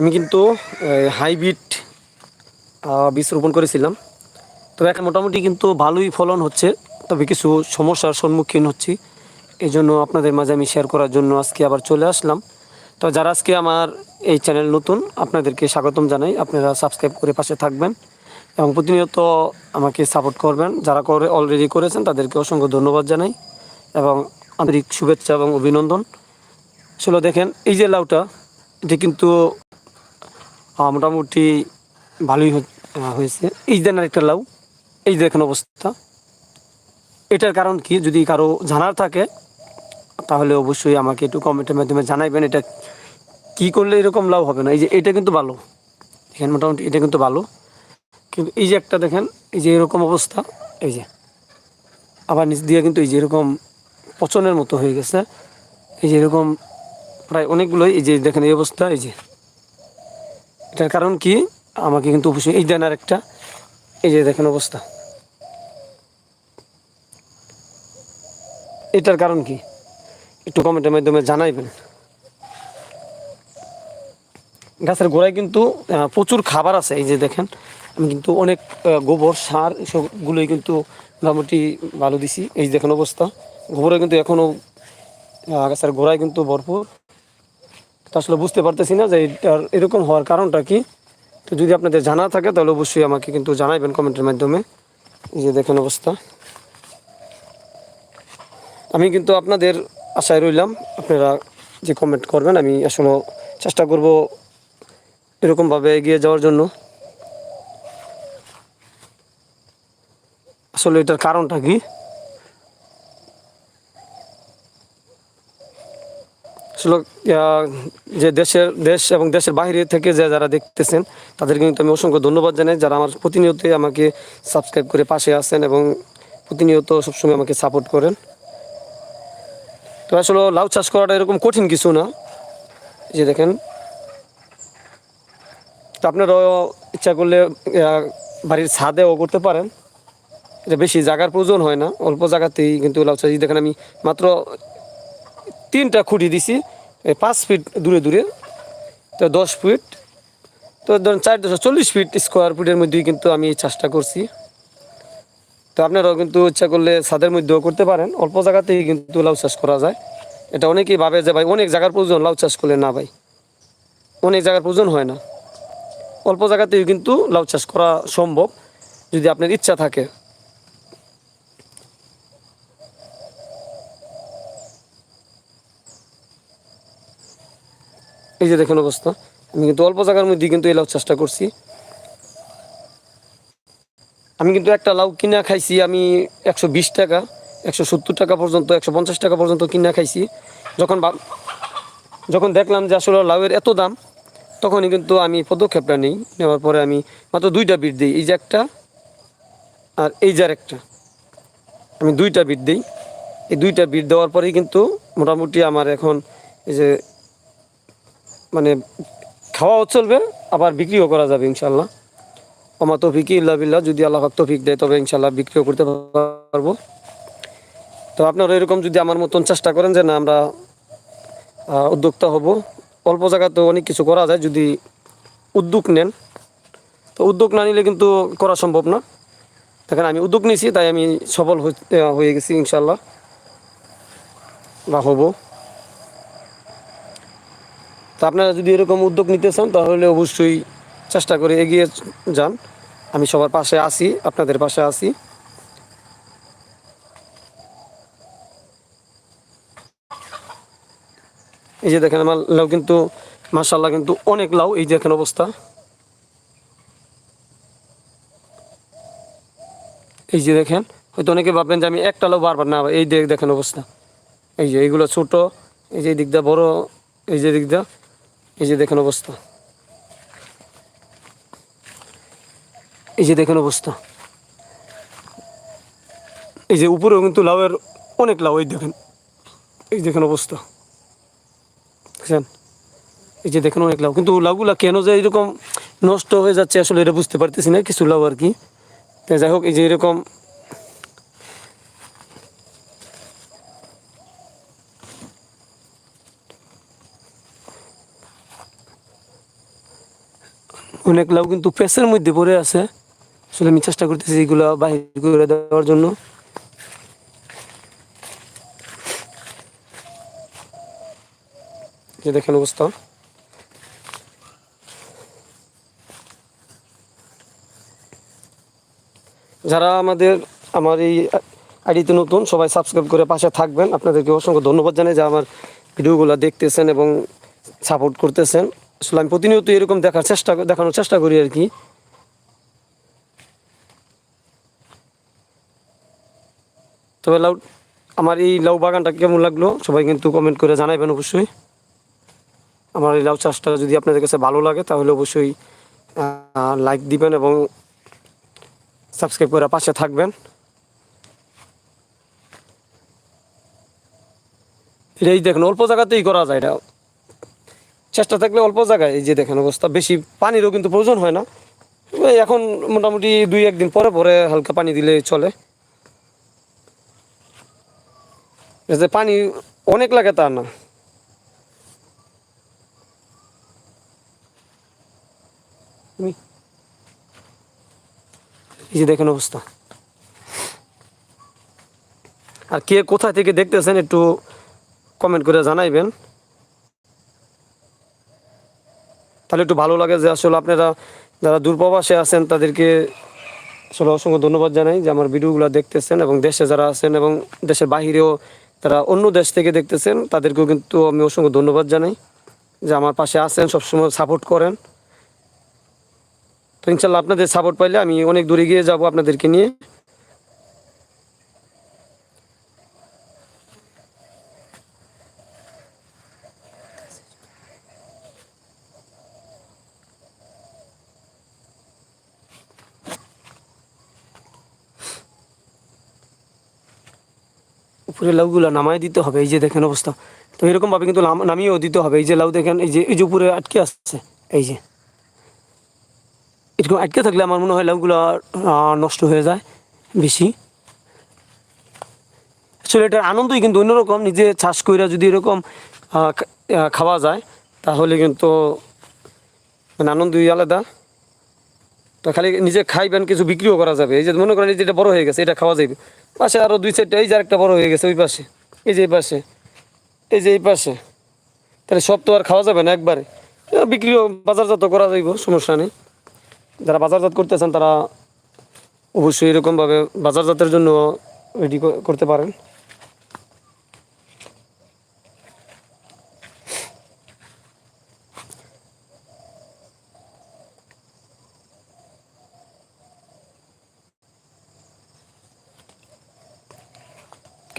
আমি কিন্তু হাইব্রিড বীজ রোপণ করেছিলাম। তবে এখন মোটামুটি কিন্তু ভালোই ফলন হচ্ছে। তবে কিছু সমস্যার সম্মুখীন হচ্ছি। এই জন্য আপনাদের মাঝে আমি শেয়ার করার জন্য আজকে আবার চলে আসলাম। তো যারা আজকে আমার এই চ্যানেল নতুন, আপনাদেরকে স্বাগতম জানাই। আপনারা সাবস্ক্রাইব করে পাশে থাকবেন এবং প্রতিনিয়ত আমাকে সাপোর্ট করবেন। যারা করে অলরেডি করেছেন, তাদেরকে অসংখ্য ধন্যবাদ জানাই এবং আন্তরিক শুভেচ্ছা এবং অভিনন্দন। আসলে দেখেন, এই যে লাউটা, এটি কিন্তু মোটামুটি ভালোই হয়েছে। এই যে একটা লাউ, এই দেখেন অবস্থা। এটার কারণ কি? যদি কারও জানার থাকে, তাহলে অবশ্যই আমাকে একটু কমেন্টের মাধ্যমে জানাইবেন এটা কি করলে এরকম লাভ হবে না। এই যে, এটা কিন্তু ভালো। দেখেন, মোটামুটি এটা কিন্তু ভালো। কিন্তু এই যে একটা দেখেন, এই যে এরকম অবস্থা, এই যে, আবার নিচ দিয়ে কিন্তু এই যে এরকম পচনের মতো হয়ে গেছে। এই যে এরকম প্রায় অনেকগুলোই, এই যে দেখেন এই অবস্থা, এই যে। এটার কারণ কি? আমাকে কিন্তু অবশ্যই এই দেন আর একটা, এই যে দেখেন অবস্থা। এটার কারণ কি? একটু কমেন্টের মাধ্যমে জানাইবেন। গাছের গোড়ায় কিন্তু প্রচুর খাবার আছে, এই যে দেখেন। আমি কিন্তু অনেক গোবর, সার, এসবগুলোই কিন্তু মোটামুটি ভালো দিছি। এই দেখেন অবস্থা। গোবরে কিন্তু এখনও গাছের গোড়ায় কিন্তু ভরপুর। তো আসলে বুঝতে পারতেছি না যে এটার এরকম হওয়ার কারণটা কি। তো যদি আপনাদের জানা থাকে, তাহলে অবশ্যই আমাকে কিন্তু জানাইবেন কমেন্টের মাধ্যমে। এই যে দেখেন অবস্থা। আমি কিন্তু আপনাদের আশায় রইলাম, আপনারা যে কমেন্ট করবেন, আমি আসলে চেষ্টা করব এরকমভাবে এগিয়ে যাওয়ার জন্য। আসলে এটার কারণটা কি? আসলে যে দেশের, দেশ এবং দেশের বাইরে থেকে যে যারা দেখতেছেন, তাদেরকে কিন্তু আমি অসংখ্য ধন্যবাদ জানাই। যারা আমার প্রতিনিয়তই আমাকে সাবস্ক্রাইব করে পাশে আসেন এবং প্রতিনিয়ত সবসময় আমাকে সাপোর্ট করেন। তো আসলে লাউ চাষ করাটা এরকম কঠিন কিছু না। যে দেখেন। তো আপনারাও ইচ্ছা করলে বাড়ির ছাদেও করতে পারেন। এটা বেশি জায়গার প্রয়োজন হয় না। অল্প জায়গাতেই কিন্তু লাউ চাষ। দেখেন আমি মাত্র তিনটা খুঁটি দিছি পাঁচ ফিট দূরে দূরে, তো দশ ফিট তো ধরুন চার দশ চল্লিশ ফিট স্কোয়ার ফিটের মধ্যেই কিন্তু আমি এই চাষটা করছি। তো আপনারাও কিন্তু ইচ্ছা করলে ছাদের মধ্যেও করতে পারেন, অল্প জায়গাতেই কিন্তু লাউ চাষ করা যায়। এটা অনেকেই ভাবে যে, ভাই, অনেক জায়গার প্রয়োজন, লাউ চাষ করলে না ভাই। অনেক জায়গার প্রয়োজন হয় না। অল্প জায়গাতেই কিন্তু লাউ চাষ করা সম্ভব, যদি আপনার ইচ্ছা থাকে। এই যে দেখেন অবস্থা। আমি কিন্তু অল্প জায়গার মধ্যে কিন্তু এই লাউ চাষটা করছি। আমি কিন্তু একটা লাউ কিনা খাইছি, আমি একশো বিশ টাকা, একশো সত্তর টাকা পর্যন্ত, একশো পঞ্চাশ টাকা পর্যন্ত কিনা খাইছি। যখন যখন দেখলাম যে আসলে লাউয়ের এত দাম, তখনই কিন্তু আমি পদক্ষেপটা নিই। নেওয়ার পরে আমি মাত্র দুইটা বিট দিই, এই যে একটা আর এই যে আর একটা আমি দুইটা বিট দিই। এই দুইটা বিট দেওয়ার পরেই কিন্তু মোটামুটি আমার এখন এই যে মানে খাওয়াও চলবে, আবার বিক্রিও করা যাবে ইনশাল্লাহ আমার তৌফিকি ইল্লা বিল্লাহ, যদি আল্লাহ তৌফিক দেয়, তবে ইনশাল্লাহ বিক্রিও করতে পারব। তো আপনারা এরকম যদি আমার মতন চেষ্টা করেন যে না, আমরা উদ্যোক্তা হব। অল্প জায়গাতেও অনেক কিছু করা যায়, যদি উদ্যোগ নেন। তো উদ্যোগ না নিলে কিন্তু করা সম্ভব না। দেখেন, আমি উদ্যোগ নিয়েছি, তাই আমি সফল হয়ে গেছি ইনশাল্লাহ বা হব। তো আপনারা যদি এরকম উদ্যোগ নিতে চান, তাহলে অবশ্যই চেষ্টা করে এগিয়ে যান। আমি সবার পাশে আছি, আপনাদের পাশে আছি। এই যে দেখেন আমার লাউ কিন্তু মার্শাল্লাহ কিন্তু অনেক লাউ, এই দেখেন অবস্থা। এই যে দেখেন, হয়তো অনেকে ভাববেন যে আমি একটা লাউ বারবার না, এই দেখ দেখেন অবস্থা। এই যে এইগুলো ছোট, এই যে এই দিকটা বড়, এই যে দিকটা। এই যে দেখেন অবস্থা। এই যে দেখেন অবস্থা। এই যে উপরেও কিন্তু লাউয়ের অনেক লাউ, এই দেখেন। এই দেখেন অবস্থা। বুঝছেন এই যে দেখেন অনেক লাউ। কিন্তু লাউগুলা কেন যে এরকম নষ্ট হয়ে যাচ্ছে আসলে এটা বুঝতে পারতেছি না, কিছু লাউ আর কি। যাই হোক, এই যে এরকম অনেক লাউ কিন্তু পেসের মধ্যে পড়ে আছে। আসলে আমি চেষ্টা করতেছি এগুলো বাহির করে দেওয়ার জন্য। যে দেখেন অবস্থা। যারা আমাদের, আমার এই আইডিতে নতুন, সবাই সাবস্ক্রাইব করে পাশে থাকবেন। আপনাদেরকে অসংখ্য ধন্যবাদ জানাই যে আমার ভিডিওগুলো দেখতেছেন এবং সাপোর্ট করতেছেন। আসলে আমি প্রতিনিয়ত এরকম দেখার চেষ্টা দেখানোর চেষ্টা করি আর কি। তবে লাউ, আমার এই লাউ বাগানটা কেমন লাগল? সবাই কিন্তু কমেন্ট করে জানাবেন অবশ্যই। আমার এই লাউ চাষটা যদি আপনাদের কাছে ভালো লাগে, তাহলে অবশ্যই লাইক দিবেন এবং সাবস্ক্রাইব করে পাশে থাকবেন। এই দেখুন, অল্প জায়গাতেই করা যায় এটা। চেষ্টা থাকলে অল্প জায়গায়, এই যে দেখেন অবস্থা। বেশি পানিরও কিন্তু প্রয়োজন হয় না। এখন মোটামুটি দুই, একদিন পরে পরে হালকা পানি দিলে চলে। যে পানি অনেক লাগে তা না। এই যে দেখেন অবস্থা। আর কে কোথা থেকে দেখতেছেন একটু কমেন্ট করে জানাইবেন। তাহলে একটু ভালো লাগে যে আসলে আপনারা যারা দূরপ্রবাসে আছেন, তাদেরকে আসলে অসংখ্য ধন্যবাদ জানাই যে আমার ভিডিওগুলো দেখতেছেন এবং দেশে যারা আছেন এবং দেশের বাহিরেও তারা অন্য দেশ থেকে দেখতেছেন, তাদেরকেও কিন্তু আমি অসংখ্য ধন্যবাদ জানাই যে আমার পাশে আছেন, সবসময় সাপোর্ট করেন। তো ইনশাল্লাহ আপনাদের সাপোর্ট পাইলে আমি অনেক দূরে গিয়ে যাব আপনাদেরকে নিয়ে। উপরে লাউগুলো নামাই দিতে হবে, এই যে দেখেন অবস্থা। তো এরকমভাবে কিন্তু নামিয়েও দিতে হবে, এই যে লাউ দেখেন, এই যে এই যে উপরে আটকে আসছে, এই যে। এরকম আটকে থাকলে আমার মনে হয় লাউগুলো নষ্ট হয়ে যায় বেশি। আসলে এটার আনন্দই কিন্তু অন্যরকম, নিজে চাষ করে যদি এরকম খাওয়া যায়, তাহলে কিন্তু মানে আনন্দই আলাদা। তো খালি নিজে খাইবেন, কিছু বিক্রিও করা যাবে। এই যে মনে করেন এই যে এটা বড় হয়ে গেছে, এটা খাওয়া যাবে পাশে আরও দুই চারটা, এই যে আরেকটা বড় হয়ে গেছে, ওই পাশে। এই যে এই পাশে। এই যে এই পাশে। তাহলে সব তো আর খাওয়া যাবে না একবারে। বিক্রিও বাজারজাত করা যাইব, সমস্যা নেই। যারা বাজারজাত করতেছেন তারা অবশ্যই এরকমভাবে বাজারজাতের জন্য রেডি করতে পারেন।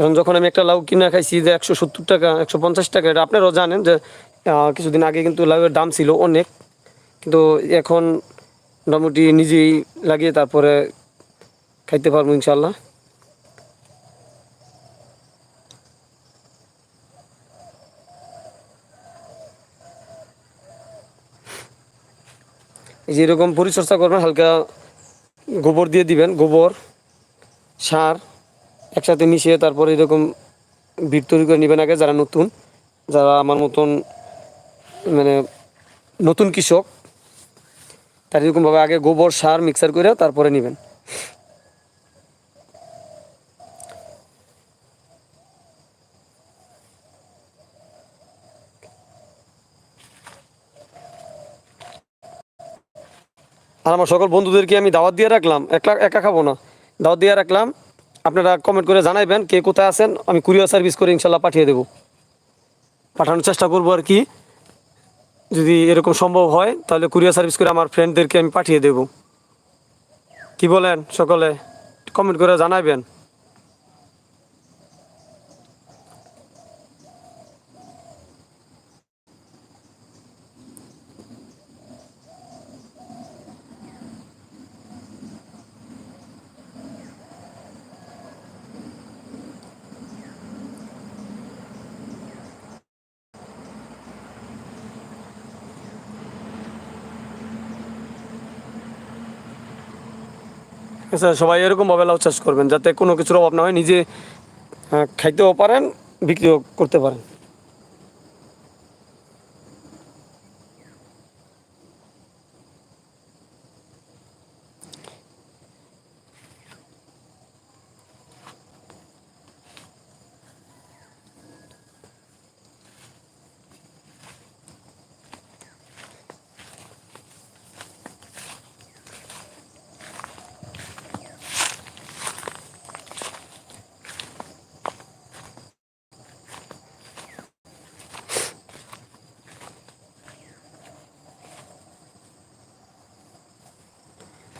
কারণ যখন আমি একটা লাউ কিনে খাইছি যে একশো সত্তর টাকা, একশো পঞ্চাশ টাকা, এটা আপনারাও জানেন যে কিছুদিন আগে কিন্তু লাউয়ের দাম ছিল অনেক। কিন্তু এখন মোটামুটি নিজেই লাগিয়ে তারপরে খাইতে পারব ইনশাল্লাহ যেরকম পরিচর্যা করবেন, হালকা গোবর দিয়ে দিবেন, গোবর, সার একসাথে মিশিয়ে তারপরে এরকম ভিড় তৈরি করে নেবেন আগে যারা নতুন, যারা আমার মতন মানে নতুন কৃষক, তার এরকমভাবে আগে গোবর, সার মিক্সার করে তারপরে নেবেন। আর আমার সকল বন্ধুদেরকে আমি দাওয়াত দিয়ে রাখলাম। একলা একা খাব না। দাওয়াত দিয়ে রাখলাম। আপনারা কমেন্ট করে জানাইবেন কে কোথায় আছেন, আমি কুরিয়ার সার্ভিস করে ইনশাল্লাহ পাঠিয়ে দেব। পাঠানোর চেষ্টা করব আর কি। যদি এরকম সম্ভব হয়, তাহলে কুরিয়ার সার্ভিস করে আমার ফ্রেন্ডদেরকে আমি পাঠিয়ে দেব। কি বলেন সকলে? কমেন্ট করে জানাবেন আচ্ছা সবাই এরকমভাবে লাউ চাষ করবেন, যাতে কোনো কিছুর অভাব না হয়, নিজে খাইতেও পারেন, বিক্রিও করতে পারেন।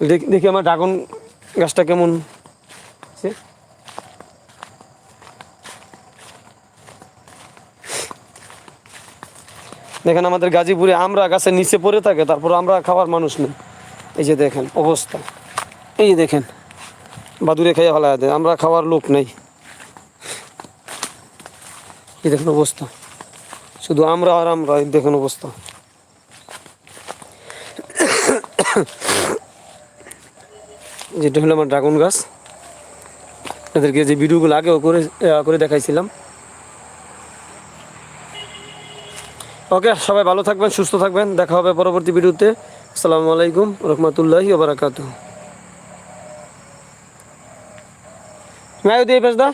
দেখি আমার ড্রাগন গাছটা কেমন। দেখেন আমাদের গাজীপুরে আমরা গাছের নিচে পড়ে থাকে, তারপর আমরা খাওয়ার মানুষ নেই। এই যে দেখেন অবস্থা। এই যে দেখেন বাদুরে খাইয়া ফেলা দেয়, আমরা খাওয়ার লোক নেই। এই দেখেন অবস্থা। শুধু আমরা আর আমরা দেখেন অবস্থা। যেটা হলো আমার ড্রাগন গাছ। আপনাদেরকে যে ভিডিওগুলো আগেও করে করে দেখাইছিলাম। ওকে, সবাই ভালো থাকবেন, সুস্থ থাকবেন। দেখা হবে পরবর্তী ভিডিওতে। আসসালামু আলাইকুম রহমতুল্লাহি ওবরাকাতু দিয়ে পেশ দা